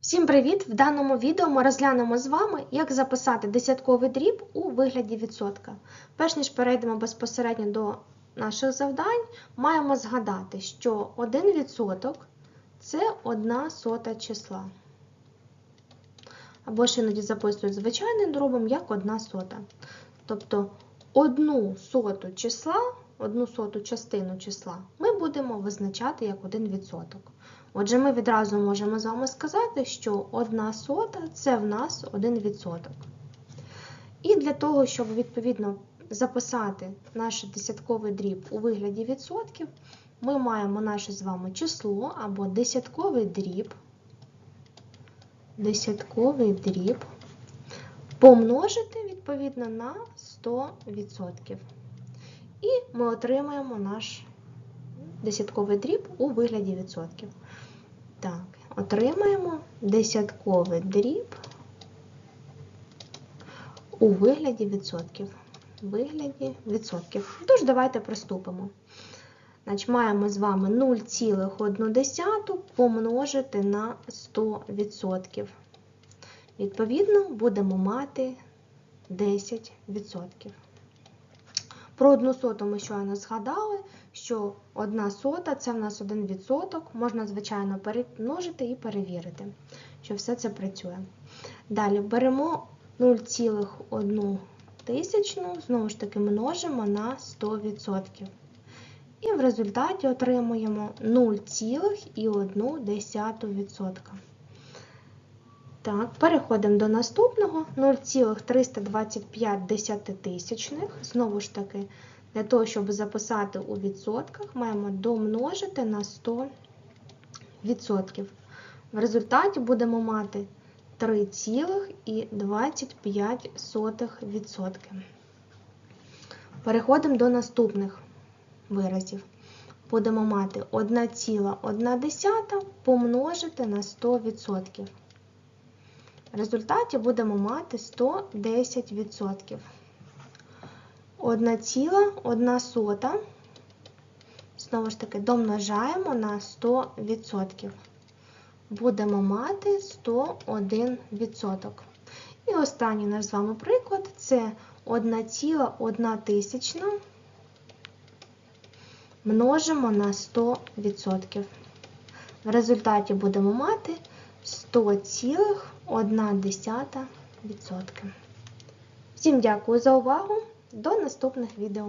Всім привіт! В даному відео ми розглянемо з вами, як записати десятковий дріб у вигляді відсотка. Перш ніж перейдемо безпосередньо до наших завдань, маємо згадати, що 1% це 1 сота числа. Або ж іноді записують звичайним дробом як 1 сота. Тобто 1 соту числа, 1 соту частину числа ми будемо визначати як 1%. Отже, ми відразу можемо з вами сказати, що 1 сота це в нас 1%. І для того, щоб відповідно записати наш десятковий дріб у вигляді відсотків, ми маємо наше з вами число або десятковий дріб, десятковий дріб помножити відповідно на 100%. І ми отримаємо наш десятковий дріб у вигляді відсотків. Так, отримаємо десятковий дріб у вигляді відсотків. Вигляді відсотків. Тож, давайте приступимо. Значить, маємо з вами 0,1 помножити на 100%. Відповідно, будемо мати 10%. Про одну соту ми щойно згадали, що одна сота це в нас 1%. Можна, звичайно, перемножити і перевірити, що все це працює. Далі беремо 0,1 тисячну, знову ж таки, множимо на 100%. І в результаті отримуємо 0,1%. Так, переходимо до наступного 0,325 десятитисячних. Знову ж таки, для того, щоб записати у відсотках, маємо домножити на 100%. В результаті будемо мати 3,25%. Переходимо до наступних виразів. Будемо мати 1,1 помножити на 100%. В результаті будемо мати 110%. 1,1 сота, знову ж таки, домножаємо на 100%. Будемо мати 101%. І останній наш з вами приклад це 1,1 тисячна множимо на 100%. В результаті будемо мати 100,1%. Всім дякую за увагу. До наступних відео.